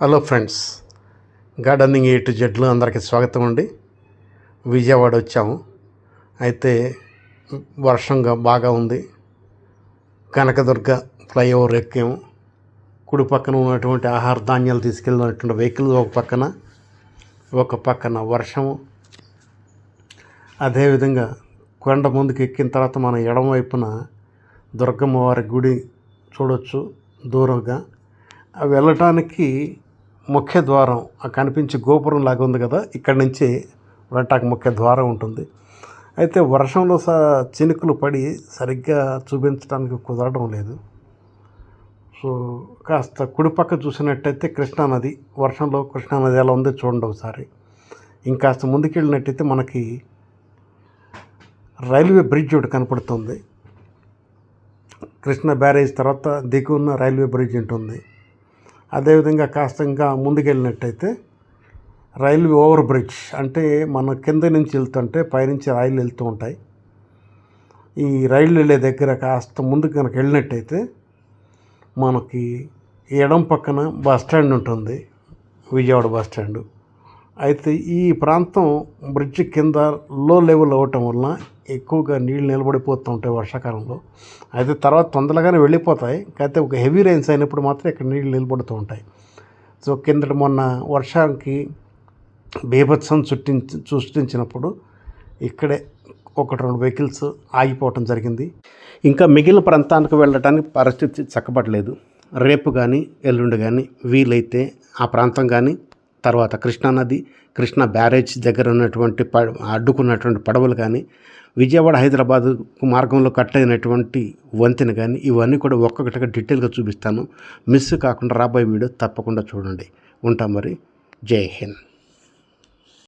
Hello friends gardening A to జెడ్లు అందరికీ స్వాగతం అండి. విజయవాడ వచ్చాము. అయితే వర్షంగా బాగా ఉంది. కనకదుర్గ ఫ్లైఓవర్ ఎక్కాము. కుడి పక్కన ఉన్నటువంటి ఆహార ధాన్యాలు తీసుకెళ్ళినటువంటి వెహికల్ ఒక పక్కన ఒక పక్కన వర్షము. అదేవిధంగా కొండ ముందుకు ఎక్కిన తర్వాత మన ఎడమవైపున దుర్గమ్మవారి దుర్గమ్మ వారి గుడి చూడొచ్చు దూరంగా. అవి వెళ్ళటానికి ముఖ్య ద్వారం ఆ కనిపించే గోపురం లాగా ఉంది కదా ఇక్కడి నుంచి వెళ్ళటానికి ముఖ్య ద్వారం ఉంటుంది. అయితే వర్షంలో స చినుకులు పడి సరిగ్గా చూపించడానికి కుదరడం లేదు. సో కాస్త కుడిపక్క చూసినట్టయితే కృష్ణానది వర్షంలో కృష్ణానది ఎలా ఉందో చూడండి ఒకసారి. ఇంకాస్త ముందుకెళ్ళినట్టయితే మనకి రైల్వే బ్రిడ్జ్ ఒకటి కనపడుతుంది. కృష్ణ బ్యారేజ్ తర్వాత దిగున్న రైల్వే బ్రిడ్జ్ ఉంటుంది. అదేవిధంగా కాస్త ఇంకా ముందుకెళ్ళినట్టయితే రైల్వే ఓవర్ బ్రిడ్జ్ అంటే మన కింద నుంచి వెళ్తుంటే పైనుంచి రైలు వెళ్తూ ఉంటాయి. ఈ రైలు వెళ్ళే దగ్గర కాస్త ముందు కనుక వెళ్ళినట్టయితే మనకి ఎడం పక్కన బస్ స్టాండ్ ఉంటుంది. Vijayawada bus stand. అయితే ఈ ప్రాంతం బ్రిడ్జ్ కింద లో లెవెల్ అవ్వటం వల్ల ఎక్కువగా నీళ్ళు నిలబడిపోతూ ఉంటాయి వర్షాకాలంలో. అయితే తర్వాత తొందరగానే వెళ్ళిపోతాయి. కాకపోతే ఒక హెవీ రైన్స్ అయినప్పుడు మాత్రం ఇక్కడ నీళ్ళు నిలబడుతూ ఉంటాయి. సో కిందట మొన్న వర్షానికి బీభత్సం చుట్టించి సృష్టించినప్పుడు ఇక్కడే ఒకటి రెండు వెహికల్స్ ఆగిపోవటం జరిగింది. ఇంకా మిగిలిన ప్రాంతానికి వెళ్ళడానికి పరిస్థితి చక్కబడలేదు. రేపు కానీ ఎల్లుండి కానీ వీలైతే ఆ ప్రాంతం కానీ తర్వాత కృష్ణానది కృష్ణా బ్యారేజ్ దగ్గర ఉన్నటువంటి ప అడ్డుకున్నటువంటి పడవలు కానీ విజయవాడ హైదరాబాద్ మార్గంలో కట్ అయినటువంటి వంతెన కానీ ఇవన్నీ కూడా ఒక్కొక్కటిగా డీటెయిల్గా చూపిస్తాను. మిస్ కాకుండా రాబోయే వీడియో తప్పకుండా చూడండి. ఉంటాం మరి. జై హింద్.